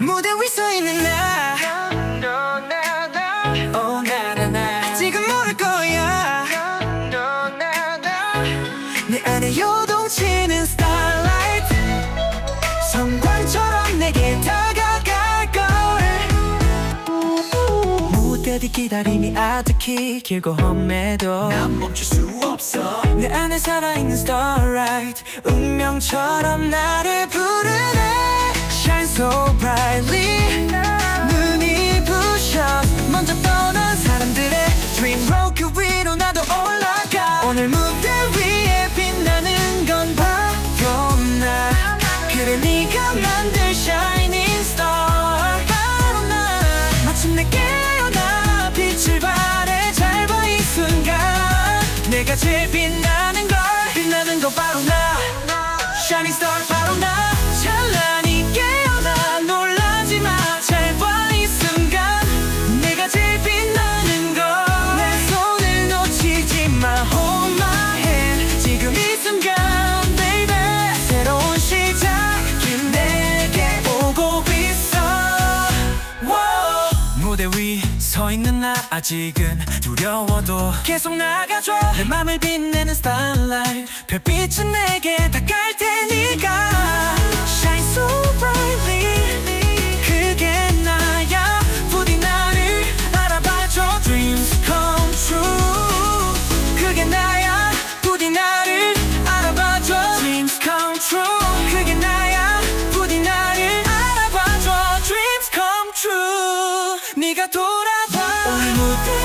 무대 위 서 있는 나. Oh 나나나 지금 모를 거야. 내 안에 요동치는 starlight. 성광처럼 내게 다가갈 걸. 무대 뒤 기다림이 아득히 길고 험해도 난 멈출 수 없어. 내 안에 살아있는 starlight. 운명처럼 나를 부르네. Shine so 그래 네가 만들 shining star. 바로 나 마침내 깨어나 빛을 발해 잘 봐 이 순간. 내가 제일 빛나는 걸 빛나는 거 바로 나. shining star 무대 위 서 있는 나 아직은 두려워도 계속 나가줘. 내 맘을 빛내는 내게 닿갈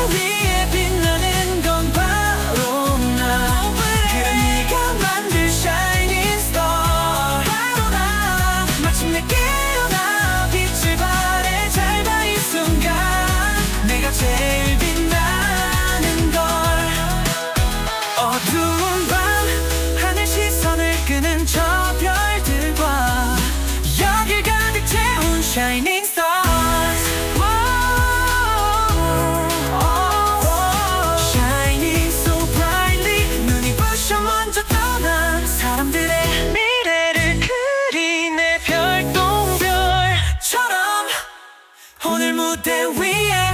me 무대 위에